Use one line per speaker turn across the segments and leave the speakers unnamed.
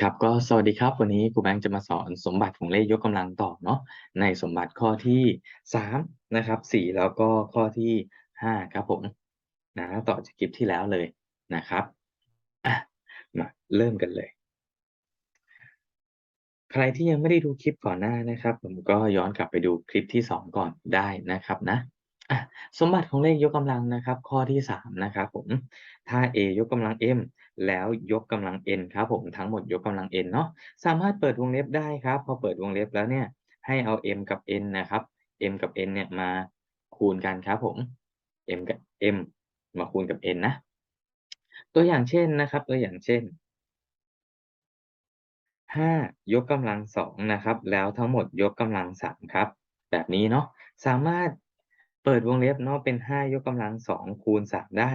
ครับก็สวัสดีครับ วันนี้ครูแบงค์จะมาสอนสมบัติของเลขยกกำลังต่อเนาะในสมบัติข้อที่3นะครับ4แล้วก็ข้อที่5ครับผมนะต่อจากคลิปที่แล้วเลยนะครับอะมาเริ่มกันเลย ใครที่ยังไม่ได้ดูคลิปก่อนหน้านะครับ ผมก็ย้อนกลับไปดูคลิปที่ 2 ก่อนได้นะครับนะ อะสมบัติของเลขยกกำลังนะครับ ข้อที่3นะครับผมถ้า a ยกกำลัง m แล้วยกกำลัง n ครับผมทั้งหมดยกกำลัง n เนาะสามารถเปิดวงเล็บได้ครับ พอเปิดวงเล็บแล้วเนี่ยให้เอา m กับ n นะครับ m กับ n เนี่ยมาคูณกันครับผม m กับ m มาคูณกับ n นะ ตัวอย่างเช่นนะครับ ตัวอย่างเช่น5ยกกำลัง2นะครับ แล้วทั้งหมดยกกำลัง3ครับ แบบนี้เนาะสามารถ เปิดวงเล็บเนาะเป็น5ยกกำลัง2คูณ3ได้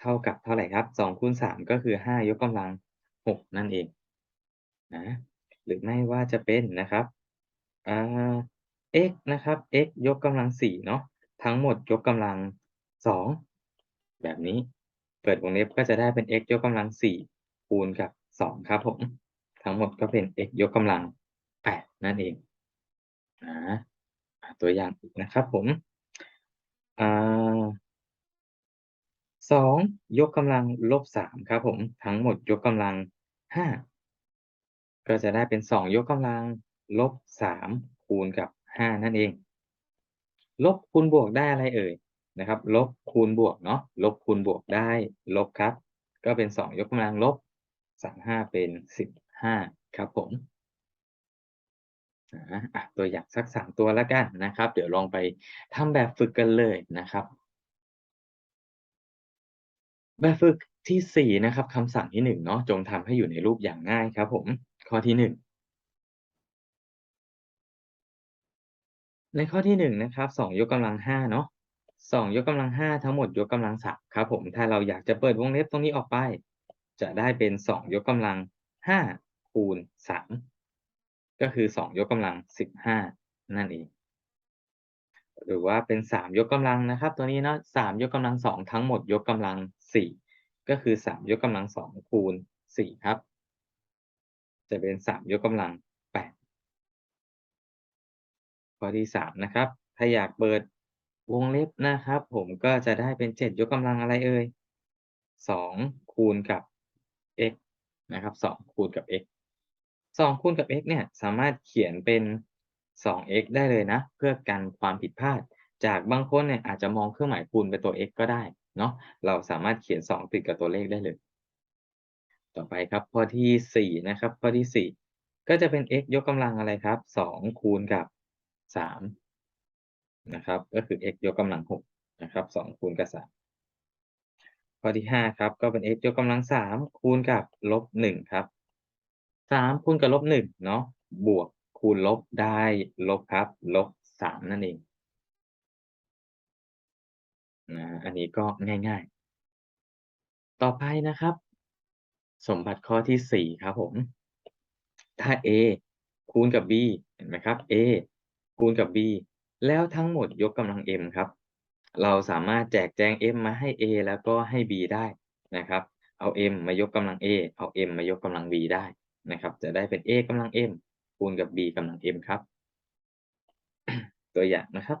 เท่ากับเท่าไหร่ครับ2คูณ3ก็คือ5ยกกำลัง6นั่นเองนะหรือไม่ว่าจะเป็นนะครับอ่า x นะครับ x ยกกำลัง4เนาะทั้งหมดยกกำลัง2แบบนี้เปิดวงเล็บก็จะได้เป็น x ยกกำลัง4คูณกับ2ครับผมทั้งหมดก็เป็น x ยกกำลัง8นั่นเองนะตัวอย่างอีกนะครับผม อ่า สองยกกำลังลบสามครับผม ทั้งหมดยกกำลังห้าก็จะได้เป็นสองยกกำลังลบสามคูณกับห้านั่นเอง ลบคูณบวกได้อะไรเอ่ยนะครับ ลบคูณบวกเนาะลบคูณบวกได้ลบครับ ก็เป็นสองยกกำลังลบสามห้าเป็นสิบห้าครับผม อะตัวอย่างสักสามตัวแล้วกันนะครับ เดี๋ยวลองไปทำแบบฝึกกันเลยนะครับ แบบฝึกที่สี่นะครับคำสั่งที่หนึ่งเนาะจงทำให้อยู่ในรูปอย่างง่ายครับ ผมข้อที่หนึ่งในข้อที่หนึ่งนะครับสองยกกำลังห้าเนาะสองยกกำลังห้าทั้งหมดยกกำลังสามครับ ผมถ้าเราอยากจะเปิดวงเล็บตรงนี้ออกไป จะได้เป็นสองยกกำลังห้าคูณสาม ก็คือสองยกกำลังสิบห้านั่นเองหรือว่าเป็นสามยกกำลังนะครับ ตัวนี้เนาะสามยกกำลังสองทั้งหมดยกกำลังสี่ก็คือสามยกกำลังสองคูณสี่ครับ จะเป็นสามยกกำลังแปดข้อที่สามนะครับ ถ้าอยากเปิดวงเล็บนะครับ ผมก็จะได้เป็นเจ็ดยกกำลังอะไรเอ่ยสองคูณกับ x นะครับสองคูณกับ x สองคูณกับ x เนี่ยสามารถเขียนเป็น 2x ได้เลยนะ เพื่อกันความผิดพลาด จากบางคนเนี่ยอาจจะมองเครื่องหมายคูณเป็นตัว x ก็ได้เนาะเราสามารถเขียน 2 ติดกับตัวเลขได้เลย ต่อไปครับข้อที่4นะครับข้อที่ 4 ก็จะเป็น x ยกกำลังอะไรครับ2คูณกับ3นะครับก็คือ x ยกกำลัง6นะครับ2คูณกับ3ข้อที่ 5 ครับ ก็เป็น x ยกกำลัง 3 คูณกับลบ1ครับ 3คูณกับลบ1เนาะบวกคูณลบได้ลบครับ ลบสามนั่นเองนะอันนี้ก็ง่าย ๆ ต่อไปนะครับ สมบัติข้อที่สี่ครับผม ถ้า a คูณกับ b เห็นไหมครับ a คูณกับ b แล้วทั้งหมดยกกำลัง m ครับ เราสามารถแจกแจง m มาให้ a แล้วก็ให้ b ได้นะครับ เอา m มายกกำลัง a เอา m มายกกำลัง b ได้ นะครับ จะได้เป็น a กำลัง m คูณกับ b กำลัง m ครับ ตัวอย่างนะครับ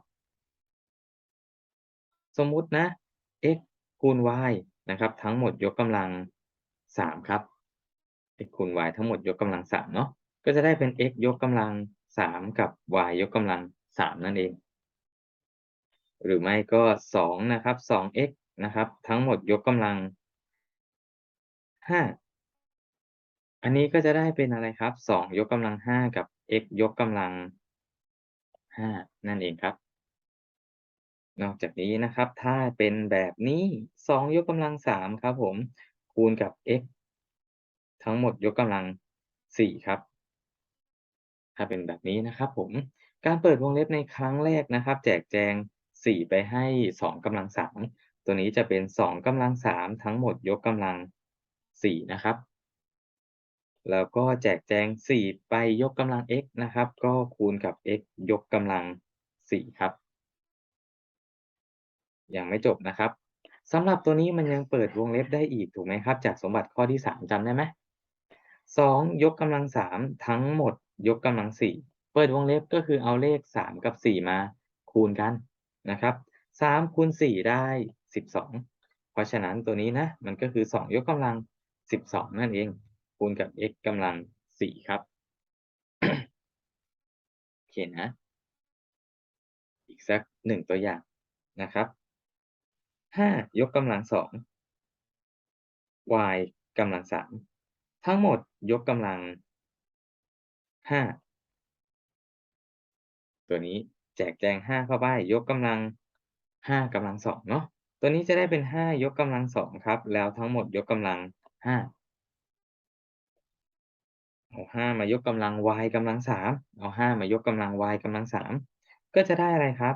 สมมุตินะ x คูณ y นะครับ ทั้งหมดยกกำลัง 3 ครับ x คูณ y ทั้งหมดยกกำลัง 3 เนาะก็จะได้เป็น x ยกกำลัง 3 กับ y ยกกำลัง 3 นั่นเอง หรือไม่ก็ 2 นะครับ 2x นะครับ ทั้งหมดยกกำลัง 5 อันนี้ก็จะได้เป็นอะไรครับ2ยกกำลัง5กับ x ยกกำลัง5นั่นเองครับ นอกจากนี้นะครับ ถ้าเป็นแบบนี้2ยกกำลัง3ครับ ผม คูณกับ x ทั้งหมดยกกำลัง4ครับ ถ้าเป็นแบบนี้นะครับผม การเปิดวงเล็บในครั้งแรกนะครับ แจกแจง4ไปให้2กำลัง3ตัวนี้จะเป็น2กำลัง3ทั้งหมดยกกำลัง4นะครับ แล้วก็แจกแจง 4 ไปยกกำลัง x นะครับ ก็คูณกับ x ยกกำลัง 4 ครับ ยังไม่จบนะครับสำหรับตัวนี้มันยังเปิดวงเล็บได้อีกถูกไหมครับ จากสมบัติข้อที่ 3จำได้ไหม2ยกกำลัง 3 ทั้งหมดยกกำลัง 4 เปิดวงเล็บก็คือเอาเลข 3 กับ 4 มาคูณกันนะครับ3คูณ4ได้ 12 เพราะฉะนั้นตัวนี้นะมันก็คือ 2 ยกกำลัง 12 นั่นเอง คูณกับ x กำลัง4ครับโอเคนะ อีกสัก1ตัวอย่างนะครับ5ยกกำลัง2 y กำลัง3ทั้งหมดยกกำลัง5ตัวนี้แจกแจง5เข้าไป ยกกำลัง5กำลัง2เนาะตัวนี้จะได้เป็น5ยกกำลัง2ครับ แล้วทั้งหมดยกกำลัง5 เอา5มายกกำลัง y กำลัง3เอา5มายกกำลัง y กำลัง3ก็จะได้อะไรครับ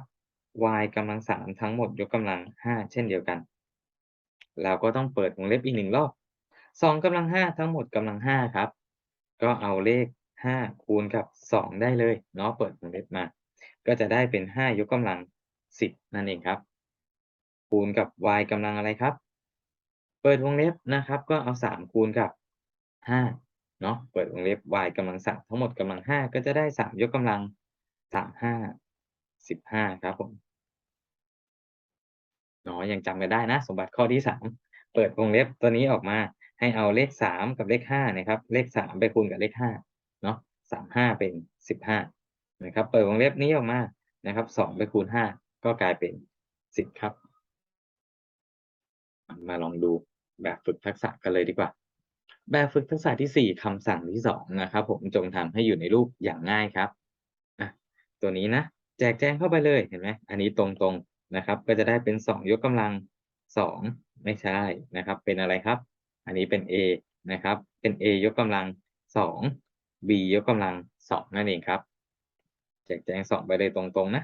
y กำลัง3ทั้งหมดยกกำลัง5เช่นเดียวกัน เราก็ต้องเปิดวงเล็บอีก1รอบ2กำลัง5ทั้งหมดกำลัง5ครับ ก็เอาเลข5คูณกับ2ได้เลยเนาะเปิดวงเล็บมา ก็จะได้เป็น5ยกกำลัง10นั่นเองครับ คูณกับ y กำลังอะไรครับ เปิดวงเล็บนะครับ ก็เอา3คูณกับ5 เนาะเปิดวงเล็บ y กำลัง3ทั้งหมดกำลัง5ก็จะได้3ยกกำลัง3 5 15ครับผมเนาะยังจำกันได้นะ สมบัติข้อที่3เปิดวงเล็บตัวนี้ออกมาให้เอาเลข3กับเลข5นะครับ เลข3ไปคูณกับเลข5เนาะ3 5เป็น15นะครับ เปิดวงเล็บนี้ออกมานะครับ2ไปคูณ5ก็กลายเป็น10ครับ มาลองดูแบบฝึกทักษะกันเลยดีกว่า แบบฝึกทักษะที่ 4คำสั่งที่2นะครับผมจงทำให้อยู่ในรูปอย่างง่ายครับอะตัวนี้นะ แจกแจงเข้าไปเลยเห็นไหมอันนี้ตรงๆนะครับ ก็จะได้เป็น 2 ยกกำลัง 2 ไม่ใช่นะครับ เป็นอะไรครับ อันนี้เป็น a นะครับ เป็น a ยกกำลัง 2 b ยกกำลัง 2 นั่นเองครับ แจกแจง 2 ไปเลยตรงๆนะ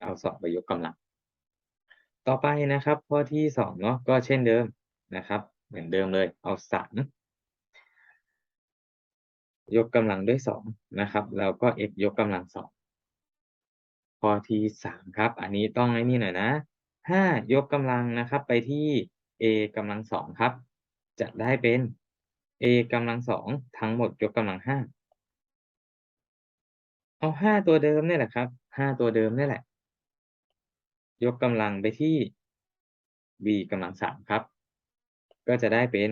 เอา 2 ไปยกกำลัง ต่อไปนะครับ ข้อที่2เนาะก็เช่นเดิมนะครับ เหมือนเดิมเลยเอา3ยกกำลังด้วย2นะครับแล้วก็ x ยกกำลัง2ข้อที่3ครับ อันนี้ต้องไอ้นี่หน่อยนะ5ยกกำลังนะครับไปที่ a กำลัง2ครับ จะได้เป็น a กำลัง2ทั้งหมดยกกำลัง5เอา5ตัวเดิมเนี่ยแหละครับ5ตัวเดิมเนี่ยแหละ ยกกำลังไปที่ b กำลัง3ครับ ก็จะได้เป็น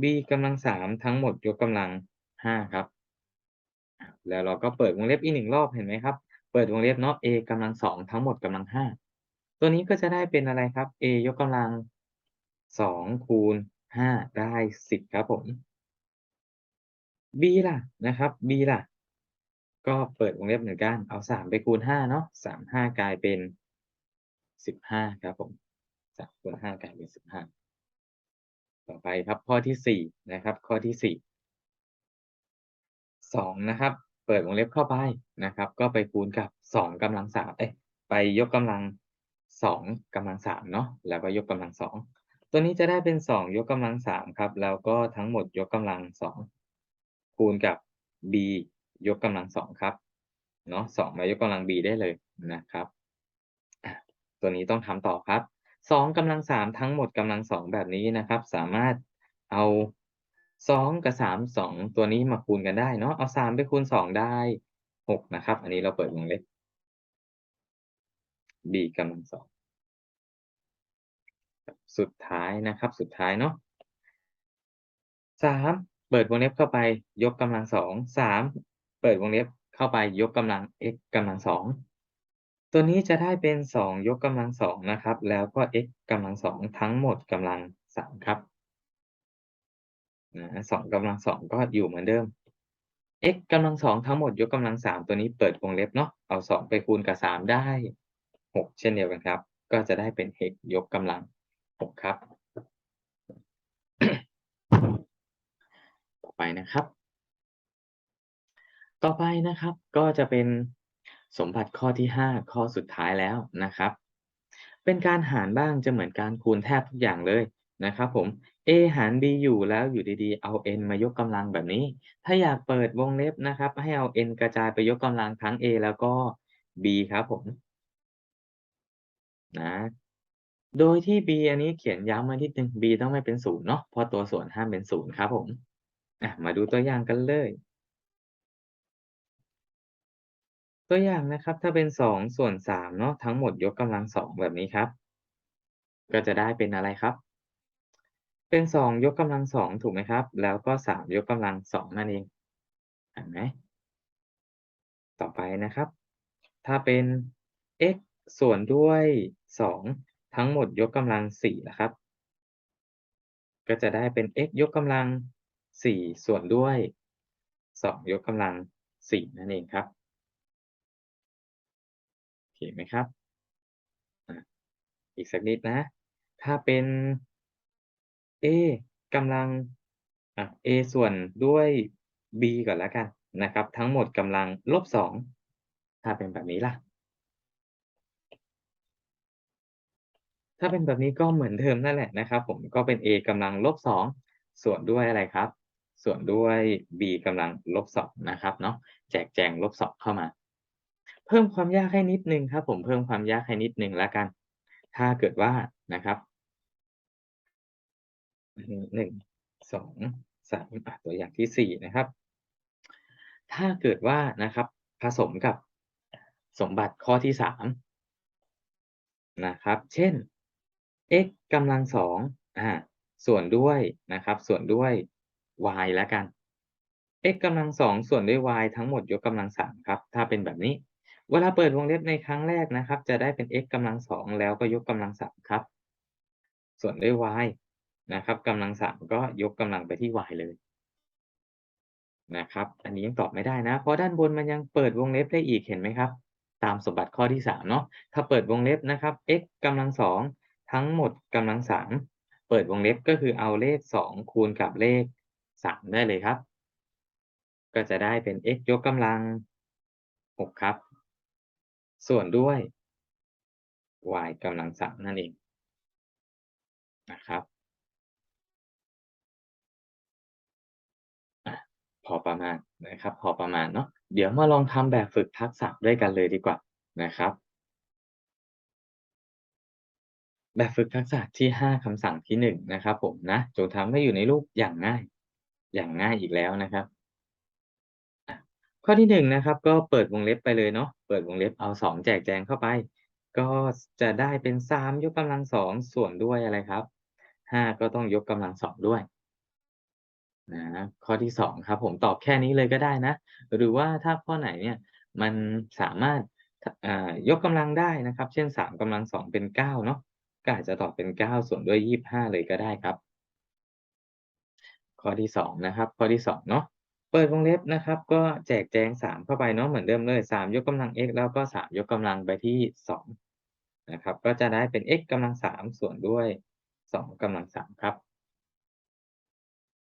b กำลัง3ทั้งหมดยกกำลัง5ครับ แล้วเราก็เปิดวงเล็บอีก1รอบเห็นไหมครับ เปิดวงเล็บเนาะ a กำลัง2ทั้งหมดกำลัง5ตัวนี้ก็จะได้เป็นอะไรครับ a ยกกำลัง2คูณ5ได้10ครับผม b ล่ะนะครับ b ล่ะ ก็เปิดวงเล็บเหมือนกัน เอา3ไปคูณ5เนาะ3 5กลายเป็น15ครับผม3คูณ5กลายเป็น15 ต่อไปครับข้อที่4นะครับ ข้อที่4 2นะครับ เปิดวงเล็บเข้าไปนะครับ ก็ไปคูณกับ2กำลัง3เอ๊ะไปยกกำลัง2กำลัง3เนาะแล้วก็ยกกำลัง2ตัวนี้จะได้เป็น2ยกกำลัง3ครับ แล้วก็ทั้งหมดยกกำลัง2คูณกับ b ยกกำลัง2ครับเนาะ2มายกกำลัง b ได้เลยนะครับ ตัวนี้ต้องทำต่อครับ 2กำลัง3ทั้งหมดกำลัง2แบบนี้นะครับ สามารถเอา2กับ3 2ตัวนี้มาคูณกันได้เนาะเอา3ไปคูณ2ได้6นะครับ อันนี้เราเปิดวงเล็บ b กำลัง2สุดท้ายนะครับ สุดท้ายเนาะ3เปิดวงเล็บเข้าไป ยกกำลัง2 3เปิดวงเล็บเข้าไปยกกำลัง x กำลัง2 ตัวนี้จะได้เป็น 2 ยกกำลัง2นะครับ แล้วก็ x กำลัง2ทั้งหมดกำลัง3ครับนะ2กำลัง2ก็อยู่เหมือนเดิม x กำลัง2ทั้งหมดยกกำลัง3ตัวนี้เปิดวงเล็บเนาะเอา2ไปคูณกับ3ได้6เช่นเดียวกันครับ ก็จะได้เป็น x ยกกำลัง6ครับ ต่อไปนะครับ ต่อไปนะครับก็จะเป็น สมบัติข้อที่ 5 ข้อสุดท้ายแล้วนะครับ เป็นการหารบ้างจะเหมือนการคูณแทบทุกอย่างเลยนะครับผม a หาร b อยู่แล้วอยู่ดีๆ เอา n มายกกำลังแบบนี้ ถ้าอยากเปิดวงเล็บนะครับ ให้เอา n กระจายไปยกกำลังทั้ง a แล้วก็ b ครับผมนะ โดยที่ b อันนี้เขียนย้ำไว้นิดหนึ่ง b ต้องไม่เป็น0เนาะเพราะตัวส่วนห้ามเป็น0ครับผมอะมาดูตัวอย่างกันเลย ตัวอย่างนะครับ ถ้าเป็น2ส่วน3เนาะทั้งหมดยกกำลัง2แบบนี้ครับ ก็จะได้เป็นอะไรครับ?เป็น2ยกกำลัง2ถูกไหมครับ?แล้วก็3ยกกำลัง2นั่นเองเห็นไหม?ต่อไปนะครับ ถ้าเป็น x ส่วนด้วย2ทั้งหมดยกกำลัง4ล่นะครับ ก็จะได้เป็น x ยกกำลัง4ส่วนด้วย2ยกกำลัง4นั่นเองครับ โอเคไหมครับ?อีกสักนิดนะ ถ้าเป็น a กำลังอะ a ส่วนด้วย b ก่อนแล้วกันนะครับ ทั้งหมดกำลัง -2 ถ้าเป็นแบบนี้ล่ะ?ถ้าเป็นแบบนี้ก็เหมือนเดิมนั่นแหละนะครับ ผมก็เป็น a กำลัง -2 ส่วนด้วยอะไรครับ ส่วนด้วย b กำลัง -2 นะครับเนาะแจกแจง -2 เข้ามา พิ่มความยากให้นิดหนึ่งครับผมเพิ่มความยากให้นิดหนึ่งแล้วกัน ถ้าเกิดว่านะครับอือฮึ1 2 3อะตัวอย่างที่4นะครับ ถ้าเกิดว่านะครับ ผสมกับสมบัติข้อที่3นะครับ เช่น x กำลัง2องอ่าส่วนด้วยนะครับ ส่วนด้วย y แล้วกัน x กำลัง2ส่วนด้วย y ทั้งหมดยกกำลัง3ครับ ถ้าเป็นแบบนี้ เวลาเปิดวงเล็บในครั้งแรกนะครับ จะได้เป็น x กำลัง2แล้วก็ยกกำลัง3ครับ ส่วนด้วย y นะครับกำลัง3ก็ยกกำลังไปที่ y เลยนะครับ อันนี้ยังตอบไม่ได้นะ เพราะด้านบนมันยังเปิดวงเล็บได้อีกเห็นไหมครับ?ตามสมบัติข้อที่3เนาะถ้าเปิดวงเล็บนะครับ x กำลัง2ทั้งหมดกำลัง3เปิดวงเล็บก็คือเอาเลข 2 คูณกับเลข 3 ได้เลยครับ ก็จะได้เป็น x ยกกำลัง 6 ครับ ส่วนด้วย y กำลัง3นั่นเองนะครับพอประมาณนะครับ พอประมาณเนาะเดี๋ยวมาลองทำแบบฝึกทักษะด้วยกันเลยดีกว่านะครับ แบบฝึกทักษะที่ 5คำสั่งที่1นะครับผมนะจงทำให้อยู่ในรูปอย่างง่าย อย่างง่ายอีกแล้วนะครับ ข้อที่1นะครับ ก็เปิดวงเล็บไปเลยเนาะเปิดวงเล็บเอา2แจกแจงเข้าไป ก็จะได้เป็น3ยกกำลัง2ส่วนด้วยอะไรครับ5ก็ต้องยกกำลัง2ด้วยนะข้อที่2ครับ ผมตอบแค่นี้เลยก็ได้นะ หรือว่าถ้าข้อไหนเนี่ยมันสามารถอ่ายกกำลังได้นะครับ เช่น3กำลัง2เป็น9เนาะก็อาจจะตอบเป็น9ส่วนด้วย25เลยก็ได้ครับ ข้อที่2นะครับ ข้อที่2เนาะ เปิดวงเล็บนะครับ ก็แจกแจง3เข้าไปเนาะเหมือนเดิมเลย3ยกกำลัง x แล้วก็3ยกกำลังไปที่2นะครับ ก็จะได้เป็น x กำลัง3ส่วนด้วย2กำลัง3ครับ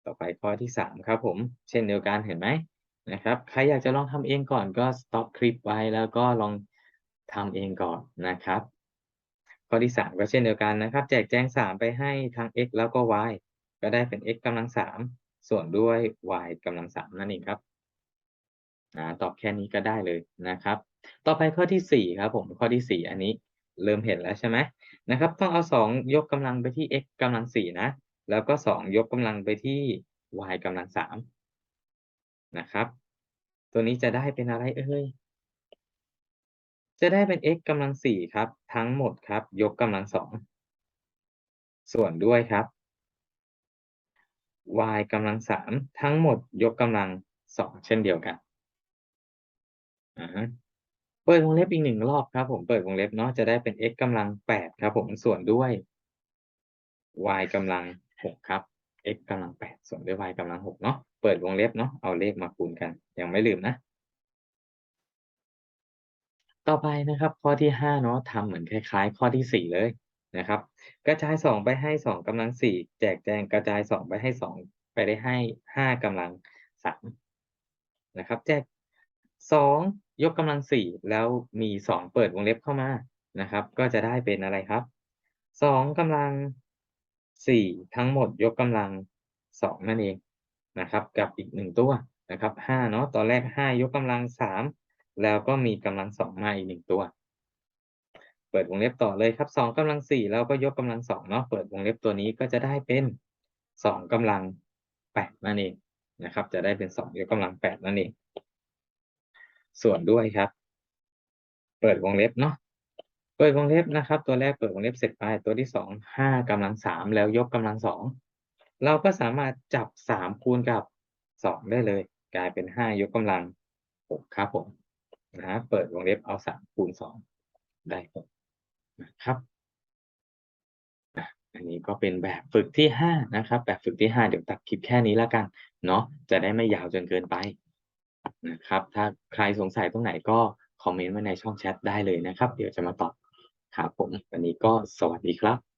ต่อไปข้อที่3ครับ ผม เช่นเดียวกันเห็นไหม?นะครับ ใครอยากจะลองทำเองก่อนก็สต็อปคลิปไว้แล้วก็ลองทำเองก่อนนะครับ ข้อที่3ก็เช่นเดียวกันนะครับ แจกแจง3ไปให้ทั้ง x แล้วก็ y ก็ได้เป็น x กำลัง3 ส่วนด้วย y กำลัง3นั่นเองครับอาตอบแค่นี้ก็ได้เลยนะครับ ต่อไปข้อที่ 4 ครับผมข้อที่ 4 อันนี้เริ่มเห็นแล้วใช่ไหม?นะครับ ต้องเอา 2 ยกกำลังไปที่ x กำลัง4นะ แล้วก็ 2 ยกกำลังไปที่ y กำลัง3นะครับ ตัวนี้จะได้เป็นอะไรเอ่ย?จะได้เป็น x กำลัง4ครับ ทั้งหมดครับ ยกกำลัง2ส่วนด้วยครับ y กำลัง3ทั้งหมดยกกำลัง2เช่นเดียวกันเปิดวงเล็บอีก1รอบครับ ผมเปิดวงเล็บเนาะจะได้เป็น x กำลัง8ครับ ผมส่วนด้วย y กำลัง6ครับ x กำลัง8ส่วนด้วย y กำลัง6เนาะเปิดวงเล็บเนาะเอาเลขมาคูณกัน ยังไม่ลืมนะ ต่อไปนะครับ ข้อที่5เนาะทำเหมือนคล้าย ๆ ข้อที่4เลย นะครับ กระจาย 2 ไปให้ 2กำลัง 4 แจกแจงกระจาย 2 ไปให้ 2 ไปได้ให้ 5กำลัง 3 นะครับ แจก 2 ยกกำลัง 4 แล้วมี 2 เปิดวงเล็บเข้ามานะครับ ก็จะได้เป็นอะไรครับ 2กำลัง 4 ทั้งหมดยกกำลัง 2 นั่นเองนะครับ กับอีก 1 ตัวนะครับ5เนาะตอนแรก 5 ยกกำลัง 3 แล้วก็มีกำลัง 2 มาอีก 1 ตัว เปิดวงเล็บต่อเลยครับ2กำลัง4แล้วก็ยกกำลัง2เนาะเปิดวงเล็บตัวนี้ก็จะได้เป็น2กำลัง8นั่นเองนะครับ จะได้เป็น2ยกกำลัง8นั่นเอง ส่วนด้วยครับ เปิดวงเล็บเนาะเปิดวงเล็บนะครับ ตัวแรกเปิดวงเล็บเสร็จไปตัวที่2 5กำลัง3แล้วยกกำลัง2เราก็สามารถจับ3คูณกับ2ได้เลย กลายเป็น5ยกกำลัง6ครับผมนะเปิดวงเล็บเอา3คูณ2ได้6 นะครับอันนี้ก็เป็นแบบฝึกที่5นะครับ แบบฝึกที่ 5 เดี๋ยวตัดคลิปแค่นี้แล้วกันเนาะจะได้ไม่ยาวจนเกินไปนะครับ ถ้าใครสงสัยตรงไหนก็คอมเมนต์ไว้ในช่องแชทได้เลยนะครับ เดี๋ยวจะมาตอบครับผมวันนี้ก็สวัสดีครับ